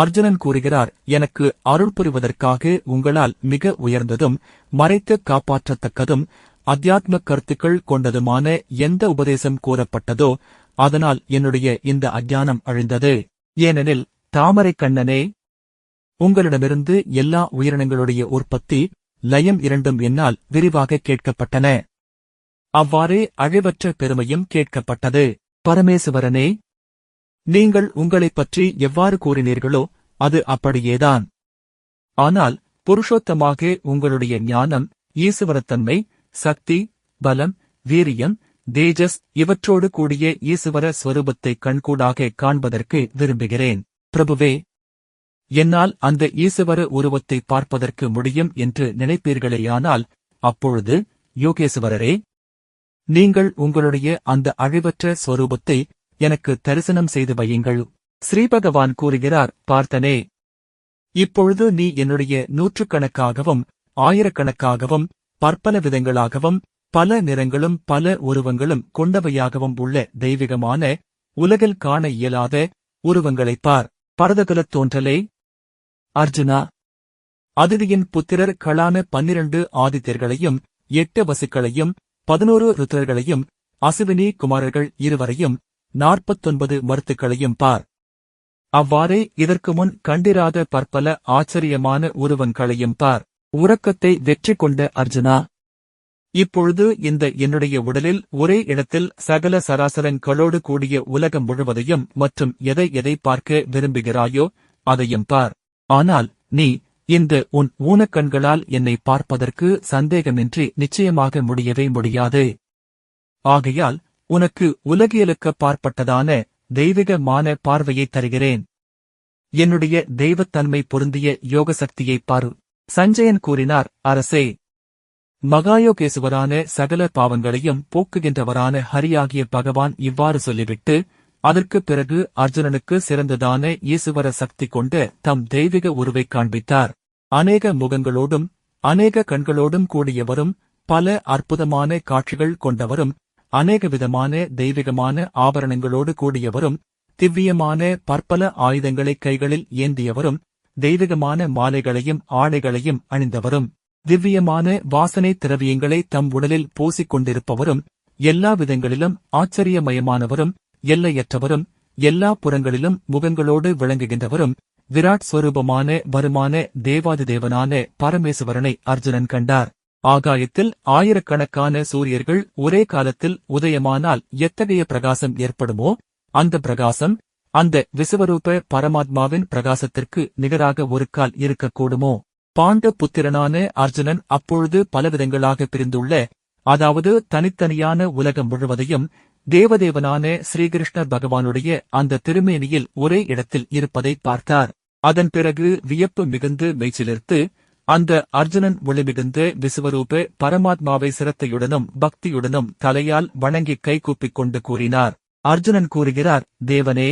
அர்ஜுனன் கூறுகிறார் எனக்கு அருள் புரிவதற்காக உங்களால் மிக உயர்ந்ததும் மறைத்து காப்பாற்றத்தக்கதும் அத்தியாத்ம கருத்துக்கள் கொண்டதுமான எந்த உபதேசம் கூறப்பட்டதோ அதனால் என்னுடைய இந்த அஞ்ஞானம் அழிந்தது. ஏனெனில் தாமரை கண்ணனே உங்களிடமிருந்து எல்லா உயிரினங்களுடைய உற்பத்தி லயம் இரண்டும் என்னால் விரிவாக கேட்கப்பட்டன. அவ்வாறே அழிவற்ற பெருமையும் கேட்கப்பட்டது. பரமேசுவரனே நீங்கள் உங்களைப் பற்றி எவ்வாறு கூறினீர்களோ அது அப்படியேதான். ஆனால் புருஷோத்தமாக உங்களுடைய ஞானம் ஈசுவரத்தன்மை சக்தி பலம் வீரியம் தேஜஸ் இவற்றோடு கூடிய ஈசுவர ஸ்வரூபத்தை கண்கூடாக காண்பதற்கு விரும்புகிறேன். பிரபுவே என்னால் அந்த ஈசுவர உருவத்தை பார்ப்பதற்கு முடியும் என்று நினைப்பீர்களேயானால் அப்பொழுது யோகேசுவரரே நீங்கள் உங்களுடைய அந்த அழிவற்ற ஸ்வரூபத்தை எனக்கு தரிசனம் செய்து வையுங்கள். ஸ்ரீபகவான் கூறுகிறார் பார்த்தனே இப்பொழுது நீ என்னுடைய நூற்றுக்கணக்காகவும் ஆயிரக்கணக்காகவும் பற்பல விதங்களாகவும் பல நிறங்களும் பல உருவங்களும் கொண்டவையாகவும் உள்ள தெய்வீகமான உலகில் காண இயலாத உருவங்களைப் பார். பரதகுலத் தோன்றலே. அர்ஜுனா அதிதியின் புத்திரர் களான பன்னிரண்டு ஆதித்யர்களையும் எட்டு வசுக்களையும் பதினோரு ருத்ரர்களையும் அசுவினி குமாரர்கள் இருவரையும் நாற்பத்தொன்பது மருத்துக்களையும் பார். அவ்வாறே இதற்கு முன் கண்டிராத பற்பல ஆச்சரியமான உருவங்களையும் பார். உறக்கத்தை வெற்றி கொண்ட அர்ஜுனா. இப்பொழுது இந்த என்னுடைய உடலில் ஒரே இடத்தில் சகல சராசரங்களோடு கூடிய உலகம் முழுவதையும் மற்றும் எதை எதை பார்க்க விரும்புகிறாயோ அதையும் பார். ஆனால் நீ இந்த உன் ஊனக்கண்களால் என்னை பார்ப்பதற்கு சந்தேகமின்றி நிச்சயமாக முடியவே முடியாது. ஆகையால் உனக்கு உலகியலுக்க பார்ப்பட்டதான தெய்வீகமான பார்வையை தருகிறேன். என்னுடைய தெய்வத்தன்மை பொருந்திய யோக சக்தியைப் பாரு. சஞ்சயன் கூறினார் அரசே! மகாயோகேசுவரான சகல பாவங்களையும் போக்குகின்றவரான ஹரியாகிய பகவான் இவ்வாறு சொல்லிவிட்டு அதற்குப் பிறகு அர்ஜுனனுக்கு சிறந்ததான ஈசுவர சக்தி கொண்ட தம் தெய்வீக உருவைக் காண்பித்தார். அநேக முகங்களோடும் அநேக கண்களோடும் கூடியவரும் பல அற்புதமான காட்சிகள் கொண்டவரும் அநேக விதமான தெய்வீகமான ஆபரணங்களோடு கூடியவரும் திவ்யமான பற்பல ஆயுதங்களை கைகளில் ஏந்தியவரும் தெய்வீகமான மாலைகளையும் ஆடைகளையும் அணிந்தவரும் திவ்யமான வாசனை திரவியங்களை தம் உடலில் பூசிக் கொண்டிருப்பவரும் எல்லா விதங்களிலும் ஆச்சரியமயமானவரும் எல்லையற்றவரும் எல்லா புறங்களிலும் முகங்களோடு விளங்குகின்றவரும் விராட் ஸ்வரூபமான வருமான தேவாதிதேவனான பரமேசுவரனை அர்ஜுனன் கண்டார். ஆகாயத்தில் ஆயிரக்கணக்கான சூரியர்கள் ஒரே காலத்தில் உதயமானால் எத்தகைய பிரகாசம் ஏற்படுமோ? அந்த பிரகாசம் அந்த விசுவரூப பரமாத்மாவின் பிரகாசத்திற்கு நிகராக ஒரு கால் இருக்கக்கூடுமோ? பாண்ட புத்திரனான அர்ஜுனன் அப்பொழுது பலவிதங்களாக பிரிந்துள்ள அதாவது தனித்தனியான உலகம் முழுவதையும் தேவதேவனான ஸ்ரீகிருஷ்ணர் பகவானுடைய அந்த திருமேனியில் ஒரே இடத்தில் இருப்பதை பார்த்தார். அதன் பிறகு வியப்பு மிகுந்து மெய்ச்சிலிர்த்து அந்த அர்ஜுனன் ஒளிமிகுந்து விசுவரூப பரமாத்மாவை சிரத்தையுடனும் பக்தியுடனும் தலையால் வணங்கி கைகூப்பிக் கொண்டு கூறினார். அர்ஜுனன் கூறுகிறார் தேவனே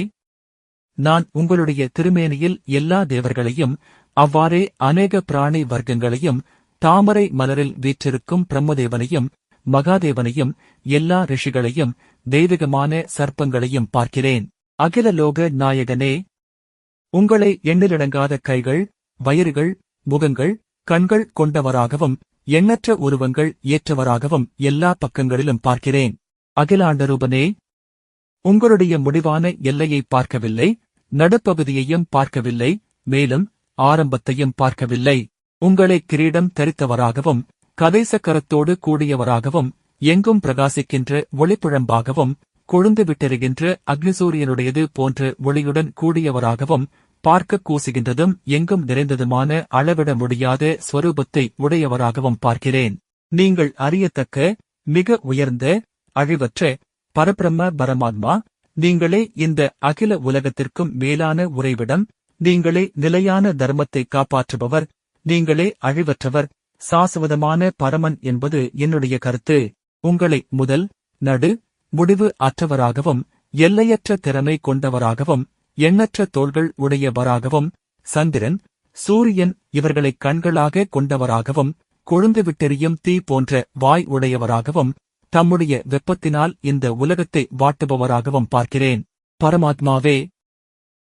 நான் உங்களுடைய திருமேனியில் எல்லா தேவர்களையும் அவ்வாறே அநேக பிராணி வர்க்கங்களையும் தாமரை மலரில் வீற்றிருக்கும் பிரம்மதேவனையும் மகாதேவனையும் எல்லா ரிஷிகளையும் தெய்வீகமான சர்ப்பங்களையும் பார்க்கிறேன். அகில லோக நாயகனே உங்களை எண்ணிலடங்காத கைகள் வயிறுகள் முகங்கள் கண்கள் கொண்டவராகவும் எண்ணற்ற உருவங்கள் ஏற்றவராகவும் எல்லா பக்கங்களிலும் பார்க்கிறேன். அகிலாண்டரூபனே உங்களுடைய முடிவான எல்லையை பார்க்கவில்லை நடுப்பகுதியையும் பார்க்கவில்லை மேலும் ஆரம்பத்தையும் பார்க்கவில்லை. உங்களை கிரீடம் தரித்தவராகவும் கதைசக்கரத்தோடு கூடியவராகவும் எங்கும் பிரகாசிக்கின்ற ஒளிப்புழம்பாகவும் கொழுந்து விட்டெறிகின்ற அக்னிசூரியனுடையது போன்ற ஒளியுடன் கூடியவராகவும் பார்க்க கூசுகின்றதும் எங்கும் நிறைந்ததுமான அளவிட முடியாத ஸ்வரூபத்தை உடையவராகவும் பார்க்கிறேன். நீங்கள் அறியத்தக்க மிக உயர்ந்த அழிவற்ற பரபிரம்ம பரமாத்மா நீங்களே இந்த அகில உலகத்திற்கும் மேலான உறைவிடம் நீங்களே நிலையான தர்மத்தை காப்பாற்றுபவர் நீங்களே அழிவற்றவர் சாசுவதமான பரமன் என்பது என்னுடைய கருத்து. உங்களை முதல் நடு முடிவு அற்றவராகவும் எல்லையற்ற திறமை கொண்டவராகவும் எண்ணற்ற தோள்கள் உடையவராகவும் சந்திரன் சூரியன் இவர்களை கண்களாக கொண்டவராகவும் கொழுந்து விட்டெறியும் தீ போன்ற வாய் உடையவராகவும் தம்முடைய வெப்பத்தினால் இந்த உலகத்தை வாட்டுபவராகவும் பார்க்கிறேன். பரமாத்மாவே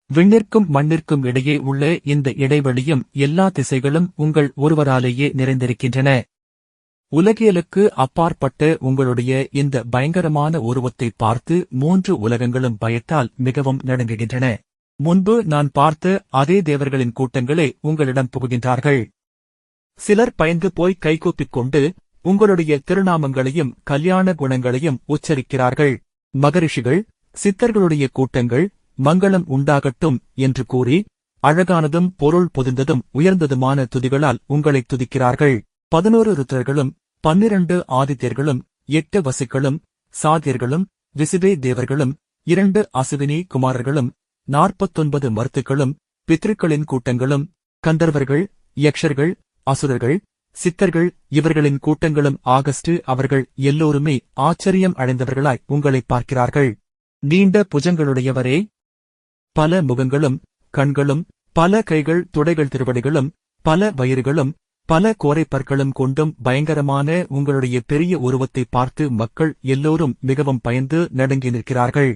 விண்ணிற்கும் மண்ணிற்கும் இடையே உள்ள இந்த இடைவெளியும் எல்லா திசைகளும் உங்கள் ஒருவராலேயே நிறைந்திருக்கின்றன. உலகியலுக்கு அப்பாற்பட்ட உங்களுடைய இந்த பயங்கரமான உருவத்தை பார்த்து மூன்று உலகங்களும் பயத்தால் மிகவும் நடுங்குகின்றன. முன்பு நான் பார்த்த அதே தேவர்களின் கூட்டங்களே உங்களிடம் புகுகின்றார்கள். சிலர் பயந்து போய் கைகூப்பிக் கொண்டு உங்களுடைய திருநாமங்களையும் கல்யாண குணங்களையும் உச்சரிக்கிறார்கள். மகரிஷிகள் சித்தர்களுடைய கூட்டங்கள் மங்களம் உண்டாகட்டும் என்று கூறி அழகானதும் பொருள் பொதிந்ததும் உயர்ந்ததுமான துதிகளால் உங்களை துதிக்கிறார்கள். பதினோரு ருத்தர்களும் பன்னிரண்டு ஆதித்யர்களும் எட்டு வசுக்களும் சாதியர்களும் விசிவே தேவர்களும் இரண்டு அசுவினி குமாரர்களும் நாற்பத்தொன்பது மருத்துக்களும் பித்ருக்களின் கூட்டங்களும் கந்தர்வர்கள் யக்ஷர்கள் அசுரர்கள் சித்தர்கள் இவர்களின் கூட்டங்களும் ஆகஸ்ட் அவர்கள் எல்லோருமே ஆச்சரியம் அடைந்தவர்களாய் உங்களை பார்க்கிறார்கள். நீண்ட புஜங்களுடையவரே. பல முகங்களும் கண்களும் பல கைகள் துடைகள் திருவடிகளும் பல வயிறுகளும் பல கோரைப்பற்களும் கொண்டும் பயங்கரமான உங்களுடைய பெரிய உருவத்தை பார்த்து மக்கள் எல்லோரும் மிகவும் பயந்து நடுங்கி நிற்கிறார்கள்.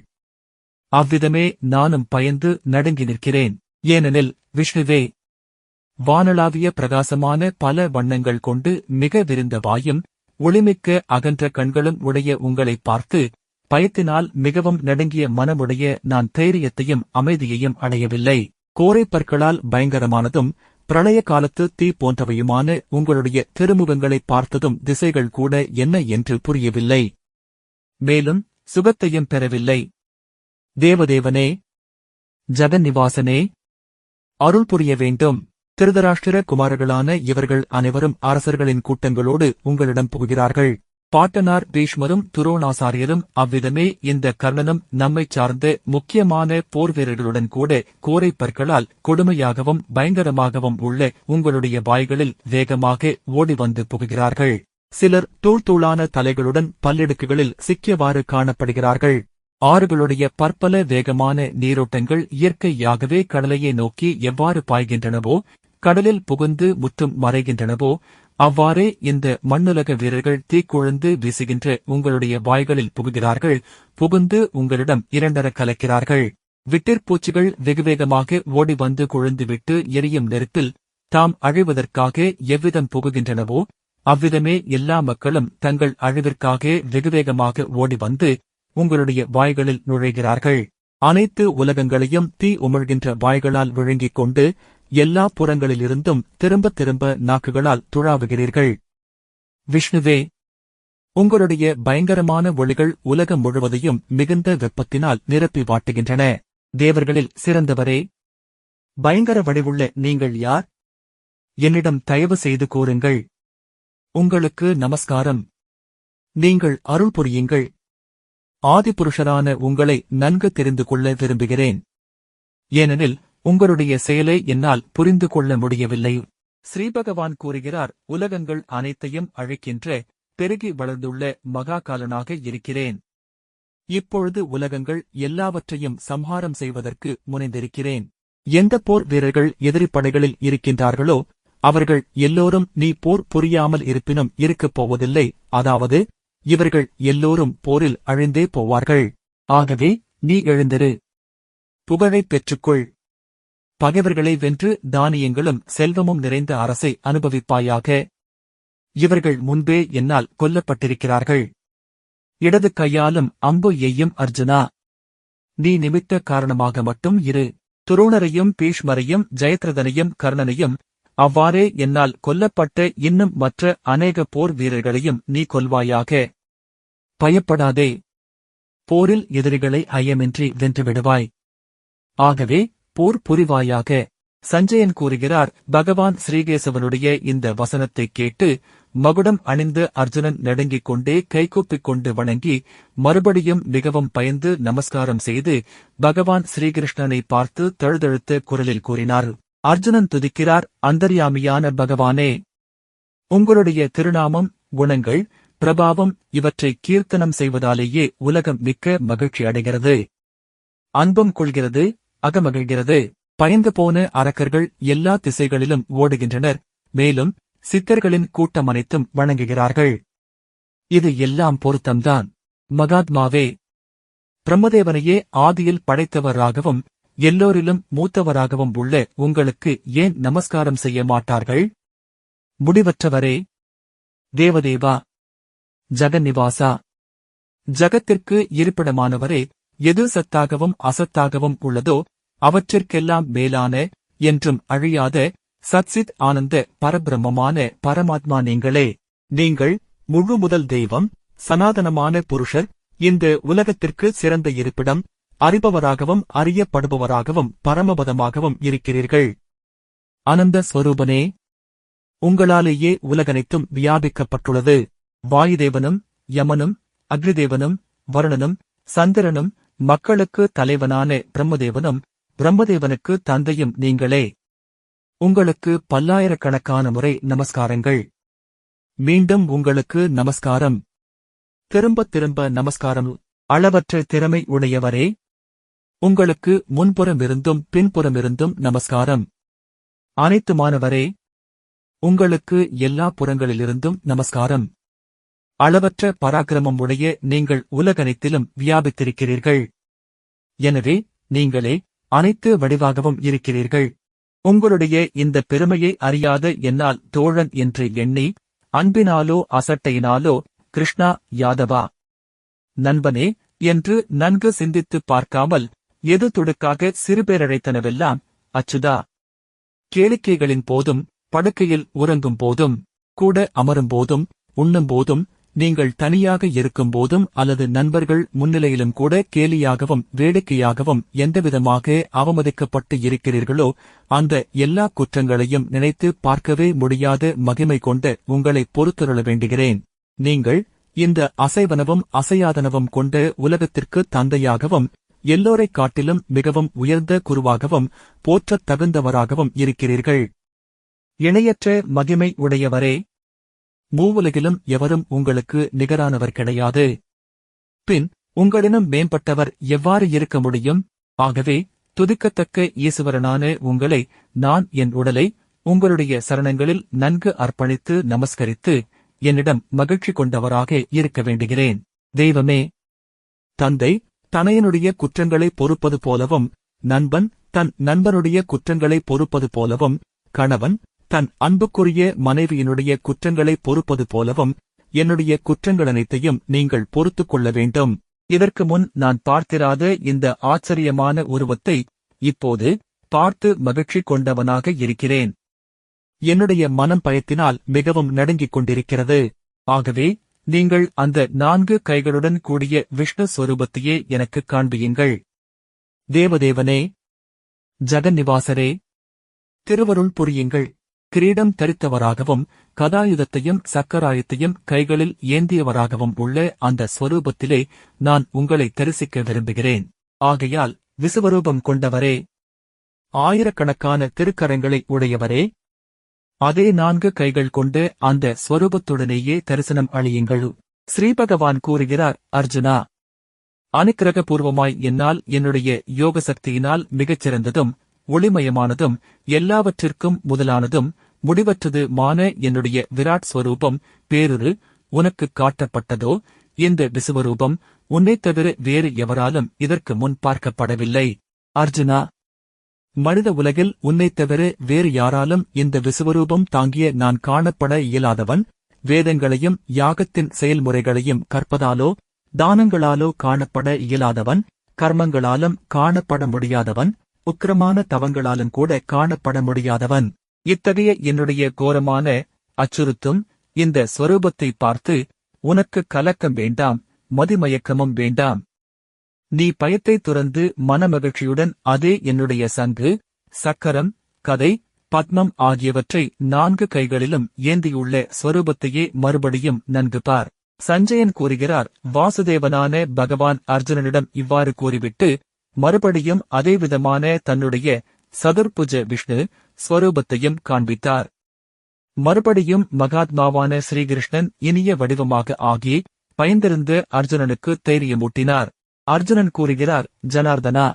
அவ்விதமே நானும் பயந்து நடுங்கி நிற்கிறேன். ஏனெனில் விஷ்ணுவே வானளாவிய பிரகாசமான பல வண்ணங்கள் கொண்டு மிக விரிந்த வாயும் ஒளிமிக்க அகன்ற கண்களும் உடைய உங்களை பார்த்து பயத்தினால் மிகவும் நடுங்கிய மனமுடைய நான் தைரியத்தையும் அமைதியையும் அடையவில்லை. கோரைப்பற்களால் பயங்கரமானதும் பிரளய காலத்து தீ போன்றவையுமான உங்களுடைய திருமுகங்களை பார்த்ததும் திசைகள் கூட என்ன என்று புரியவில்லை. மேலும் சுகத்தையும் பெறவில்லை. தேவதேவனே ஜெகநிவாசனே அருள் புரிய வேண்டும். திருதராஷ்டிர குமாரர்களான இவர்கள் அனைவரும் அரசர்களின் கூட்டங்களோடு உங்களிடம் புகுகிறார்கள். பாட்டனார் பீஷ்மரும் துரோணாசாரியரும் அவ்விதமே இந்த கர்ணனும் நம்மைச் சார்ந்த முக்கியமான போர் வீரர்களுடன் கூட கோரை பற்களால் கொடுமையாகவும் பயங்கரமாகவும் உள்ள உங்களுடைய வாய்களில் வேகமாக ஓடி வந்து புகுகிறார்கள். சிலர் தூள்தூளான தலைகளுடன் பல்லெடுக்குகளில் சிக்கியவாறு காணப்படுகிறார்கள். ஆறுகளுடைய பற்பல வேகமான நீரோட்டங்கள் இயற்கையாகவே கடலையை நோக்கி எவ்வாறு பாய்கின்றனவோ கடலில் புகுந்து முற்றும் மறைகின்றனவோ அவ்வாறே இந்த மண்ணுலக வீரர்கள் தீக்குழந்து வீசுகின்ற உங்களுடைய வாய்களில் புகுகிறார்கள் புகுந்து உங்களிடம் இரண்டர கலக்கிறார்கள். விட்டிற்பூச்சிகள் வெகுவேகமாக ஓடி வந்து குழந்துவிட்டு எரியும் நெருப்பில் தாம் அழிவதற்காக எவ்விதம் புகுகின்றனவோ அவ்விதமே எல்லா மக்களும் தங்கள் அழிவிற்காக வெகுவேகமாக ஓடி வந்து உங்களுடைய வாய்களில் நுழைகிறார்கள். அனைத்து உலகங்களையும் தீ உமிழ்கின்ற வாய்களால் விழுங்கிக் கொண்டு எல்லா புறங்களிலிருந்தும் திரும்ப திரும்ப நாக்குகளால் துழாவுகிறீர்கள். விஷ்ணுவே உங்களுடைய பயங்கரமான ஒளிகள் உலகம் முழுவதையும் மிகுந்த வெப்பத்தினால் நிரப்பி வாட்டுகின்றன. தேவர்களில் சிறந்தவரே பயங்கர வடிவுள்ள நீங்கள் யார்? என்னிடம் தயவு செய்து கூறுங்கள். உங்களுக்கு நமஸ்காரம். நீங்கள் அருள் புரியுங்கள். ஆதிபுருஷரான உங்களை நன்கு தெரிந்து கொள்ள விரும்புகிறேன். ஏனெனில் உங்களுடைய செயலை என்னால் புரிந்து கொள்ள முடியவில்லை. ஸ்ரீபகவான் கூறுகிறார் உலகங்கள் அனைத்தையும் அழைக்கின்ற பெருகி வளர்ந்துள்ள மகாகாலனாக இருக்கிறேன். இப்பொழுது உலகங்கள் எல்லாவற்றையும் சம்ஹாரம் செய்வதற்கு முனைந்திருக்கிறேன். எந்த போர் வீரர்கள் எதிரிப்படைகளில் இருக்கின்றார்களோ அவர்கள் எல்லோரும் நீ போர் புரியாமல் இருப்பினும் இருக்கப் போவதில்லை. அதாவது இவர்கள் எல்லோரும் போரில் அழிந்தே போவார்கள். ஆகவே நீ எழுந்திரு. புகழைப் பெற்றுக்கொள். பகைவர்களை வென்று தானியங்களும் செல்வமும் நிறைந்த அரசை அனுபவிப்பாயாக. இவர்கள் முன்பே என்னால் கொல்லப்பட்டிருக்கிறார்கள். இடது கையாலும் அம்பு எய்யும் அர்ஜுனா. நீ நிமித்த காரணமாக மட்டும் இரு. துரோணரையும் பீஷ்மரையும் ஜெயத்ரதனையும் கர்ணனையும் அவ்வாறே என்னால் கொல்லப்பட்ட இன்னும் மற்ற அநேக போர் வீரர்களையும் நீ கொல்வாயாக. பயப்படாதே. போரில் எதிரிகளை ஐயமின்றி வென்று விடுவாய். ஆகவே போர் புரிவாயாக. சஞ்சயன் கூறுகிறார் பகவான் ஸ்ரீகேசவனுடைய இந்த வசனத்தைக் கேட்டு மகுடம் அணிந்து அர்ஜுனன் நடுங்கிக் கொண்டே கைகூப்பிக் கொண்டு வணங்கி மறுபடியும் மிகவும் பயந்து நமஸ்காரம் செய்து பகவான் ஸ்ரீகிருஷ்ணனை பார்த்து தழுதழுத்த குரலில் கூறினார். அர்ஜுனன் துதிக்கிறார் அந்தர்யாமியான பகவானே உங்களுடைய திருநாமம் குணங்கள் பிரபாவம் இவற்றை கீர்த்தனம் செய்வதாலேயே உலகம் மிக்க மகிழ்ச்சி அடைகிறது. அன்பம் கொள்கிறது அகமகிழ்கிறது. பயந்து போன அரக்கர்கள் எல்லா திசைகளிலும் ஓடுகின்றனர். மேலும் சித்தர்களின் கூட்டம் அனைத்தும் வணங்குகிறார்கள். இது எல்லாம் பொருத்தம்தான். மகாத்மாவே பிரம்மதேவனையே ஆதியில் படைத்தவராகவும் எல்லோரிலும் மூத்தவராகவும் உள்ள உங்களுக்கு ஏன் நமஸ்காரம் செய்ய மாட்டார்கள்? முடிவற்றவரே தேவதேவா ஜெகநிவாசா ஜகத்திற்கு இருப்பிடமானவரே எது சத்தாகவும் அசத்தாகவும் உள்ளதோ அவற்றிற்கெல்லாம் மேலான என்றும் அழியாத சத்சித் ஆனந்த பரபிரம்மமான பரமாத்மா நீங்களே. நீங்கள் முழு முதல் தெய்வம் சனாதனமான புருஷர் இந்த உலகத்திற்கு சிறந்த இருப்பிடம் அறிபவராகவும் அறியப்படுபவராகவும் பரமபதமாகவும் இருக்கிறீர்கள். அனந்த ஸ்வரூபனே உங்களாலேயே உலகனைத்தும் வியாபிக்கப்பட்டுள்ளது. வாயுதேவனும் யமனும் அக்னிதேவனும் வருணனும் சந்திரனும் மக்களுக்கு தலைவனான பிரம்மதேவனும் பிரம்மதேவனுக்கு தந்தையும் நீங்களே. உங்களுக்கு பல்லாயிரக்கணக்கான முறை நமஸ்காரங்கள். மீண்டும் உங்களுக்கு நமஸ்காரம். திரும்ப திரும்ப நமஸ்காரம். அளவற்ற திறமை உடையவரே. உங்களுக்கு முன்புறமிருந்தும் பின்புறமிருந்தும் நமஸ்காரம். அனைத்துமானவரே. உங்களுக்கு எல்லா புறங்களிலிருந்தும் நமஸ்காரம். அளவற்ற பராக்கிரமம் உடைய நீங்கள் உலகனைத்திலும் வியாபித்திருக்கிறீர்கள். எனவே நீங்களே அனைத்து வடிவாகவும் இருக்கிறீர்கள். உங்களுடைய இந்த பெருமையை அறியாத என்னால் தோழன் என்று எண்ணி அன்பினாலோ அசட்டையினாலோ கிருஷ்ணா யாதவா! நண்பனே என்று நன்கு சிந்தித்துப் பார்க்காமல் எது துடுக்காக சிறுபேரழைத்தனவெல்லாம் அச்சுதா! கேளிக்கைகளின் போதும் படுக்கையில் உறங்கும் போதும் கூட அமரும் போதும் உண்ணும் போதும் நீங்கள் தனியாக இருக்கும் போதும் அல்லது நண்பர்கள் முன்னிலையிலும் கூட கேலியாகவும் வேடிக்கையாகவும் எந்தவிதமாக அவமதிக்கப்பட்டு இருக்கிறீர்களோ அந்த எல்லா குற்றங்களையும் நினைத்து பார்க்கவே முடியாத மகிமை கொண்ட உங்களை பொறுத்துள்ள வேண்டுகிறேன். நீங்கள் இந்த அசைவனவும் அசையாதனவும் கொண்ட உலகத்திற்கு தந்தையாகவும் எல்லோரைக் காட்டிலும் மிகவும் உயர்ந்த குருவாகவும் போற்றத் தகுந்தவராகவும் இருக்கிறீர்கள். இணையற்ற மகிமை உடையவரே மூவுலகிலும் எவரும் உங்களுக்கு நிகரானவர் கிடையாது. பின் உங்களிடம் மேம்பட்டவர் எவ்வாறு இருக்க முடியும்? ஆகவே துதிக்கத்தக்க ஈசுவரனான உங்களை நான் என் உடலை உங்களுடைய சரணங்களில் நன்கு அர்ப்பணித்து நமஸ்கரித்து என்னிடம் மகிழ்ச்சி கொண்டவராக இருக்க வேண்டுகிறேன். தெய்வமே தந்தை தனையனுடைய குற்றங்களை பொறுப்பது போலவும் நண்பன் தன் நண்பனுடைய குற்றங்களை பொறுப்பது போலவும் கணவன் தன் அன்புக்குரிய மனைவியினுடைய குற்றங்களை பொறுப்பது போலவும் என்னுடைய குற்றங்கள் அனைத்தையும் நீங்கள் பொறுத்துக் கொள்ள வேண்டும். இதற்கு முன் நான் பார்த்திராத இந்த ஆச்சரியமான உருவத்தை இப்போது பார்த்து மகிழ்ச்சி கொண்டவனாக இருக்கிறேன். என்னுடைய மனம் பயத்தினால் மிகவும் நடுங்கிக் கொண்டிருக்கிறது. ஆகவே நீங்கள் அந்த நான்கு கைகளுடன் கூடிய விஷ்ணு சொரூபத்தையே எனக்கு காண்பியுங்கள். தேவதேவனே ஜெகநிவாசரே திருவருள் புரியுங்கள். கிரீடம் தரித்தவராகவும் கதாயுதத்தையும் சக்கராயத்தையும் கைகளில் ஏந்தியவராகவும் உள்ள அந்த ஸ்வரூபத்திலே நான் உங்களை தரிசிக்க விரும்புகிறேன். ஆகையால் விசுவரூபம் கொண்டவரே ஆயிரக்கணக்கான திருக்கரங்களை உடையவரே அதே நான்கு கைகள் கொண்டு அந்த ஸ்வரூபத்துடனேயே தரிசனம் அழியுங்கள் ஸ்ரீபகவான் கூறுகிறார் அர்ஜுனா அனுக்கிரகபூர்வமாய் என்னால் என்னுடைய யோக சக்தியினால் மிகச்சிறந்ததும் ஒளிமயமானதும் எல்லாவற்றிற்கும் முதலானதும் முடிவற்றது மான என்னுடைய விராட் ஸ்வரூபம் பேருரு உனக்கு காட்டப்பட்டதோ? இந்த விசுவரூபம் உன்னைத் தவிர வேறு எவராலும் இதற்கு முன் பார்க்கப்படவில்லை. அர்ஜுனா மனித உலகில் உன்னைத் தவிர வேறு யாராலும் இந்த விசுவரூபம் தாங்கிய நான் காணப்பட இயலாதவன் வேதங்களையும் யாகத்தின் செயல்முறைகளையும் கற்பதாலோ தானங்களாலோ காணப்பட இயலாதவன் கர்மங்களாலும் காணப்பட முடியாதவன் உக்கிரமான தவங்களாலும் கூட காணப்பட முடியாதவன். இத்தகைய என்னுடைய கோரமான அச்சுறுத்தும் இந்த ஸ்வரூபத்தை பார்த்து உனக்கு கலக்கம் வேண்டாம் மதிமயக்கமும் வேண்டாம். நீ பயத்தை துறந்து மனமகிழ்ச்சியுடன் அதே என்னுடைய சங்கு சக்கரம் கதை பத்மம் ஆகியவற்றை நான்கு கைகளிலும் ஏந்தியுள்ள ஸ்வரூபத்தையே மறுபடியும் நன்கு பார். சஞ்சயன் கூறுகிறார் வாசுதேவனான பகவான் அர்ஜுனனிடம் இவ்வாறு கூறிவிட்டு மறுபடியும் அதேவிதமான தன்னுடைய சதுர்புஜ விஷ்ணு ஸ்வரூபத்தையும் காண்பித்தார். மறுபடியும் மகாத்மாவான ஸ்ரீகிருஷ்ணன் இனிய வடிவமாக ஆகி பயந்திருந்து அர்ஜுனனுக்கு தைரியமூட்டினார். அர்ஜுனன் கூறுகிறார் ஜனார்தனா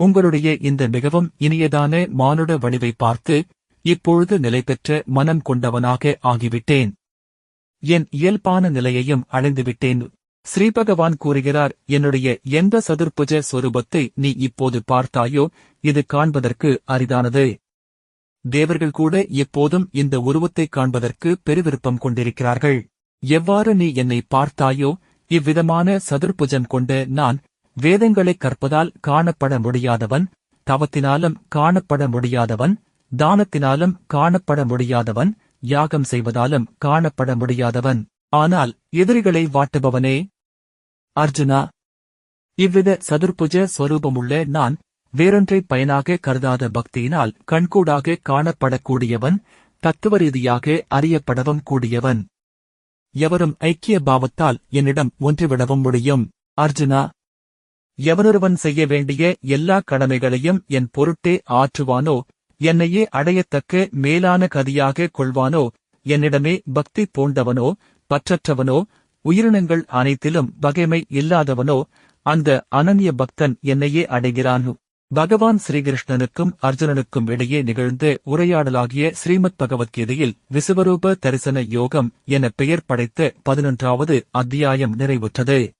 உங்களுடைய இந்த மிகவும் இனியதான மானுட வடிவை பார்த்து இப்பொழுது நிலை பெற்ற மனம் கொண்டவனாக ஆகிவிட்டேன். என் இயல்பான நிலையையும் அடைந்துவிட்டேன். ஸ்ரீபகவான் கூறுகிறார் என்னுடைய எந்த சதுர்புஜ சொரூபத்தை நீ இப்போது பார்த்தாயோ இது காண்பதற்கு அரிதானது. தேவர்கள் கூட எப்போதும் இந்த உருவத்தை காண்பதற்கு பெருவிருப்பம் கொண்டிருக்கிறார்கள். எவ்வாறு நீ என்னை பார்த்தாயோ இவ்விதமான சதுர்புஜம் கொண்டு நான் வேதங்களை கற்பதால் காணப்பட முடியாதவன் தவத்தினாலும் காணப்பட முடியாதவன் தானத்தினாலும் காணப்பட முடியாதவன் யாகம் செய்வதாலும் காணப்பட முடியாதவன். ஆனால் எதிரிகளை வாட்டுபவனே. அர்ஜுனா இவ்வித சதுர்புஜ ஸ்வரூபமுள்ள நான் வேறொன்றை பயனாக கருதாத பக்தியினால் கண்கூடாக காணப்படக்கூடியவன் தத்துவ ரீதியாக அறியப்படவும் கூடியவன். எவரும் ஐக்கிய பாவத்தால் என்னிடம் ஒன்றுவிடவும் முடியும். அர்ஜுனா எவனொருவன் செய்ய வேண்டிய எல்லா கடமைகளையும் என் பொருட்டே ஆற்றுவானோ என்னையே அடையத்தக்க மேலான கதியாக கொள்வானோ என்னிடமே பக்தி பூண்டவனோ பற்றற்றவனோ உயிரினங்கள் அனைத்திலும் பகைமை இல்லாதவனோ அந்த அனன்ய பக்தன் என்னையே அடைகிறான். பகவான் ஸ்ரீகிருஷ்ணனுக்கும் அர்ஜுனனுக்கும் இடையே நிகழ்ந்த உரையாடலாகிய ஸ்ரீமத் பகவத்கீதையில் விசுவரூப தரிசன யோகம் என பெயர் படைத்த பதினொன்றாவது அத்தியாயம் நிறைவுற்றது.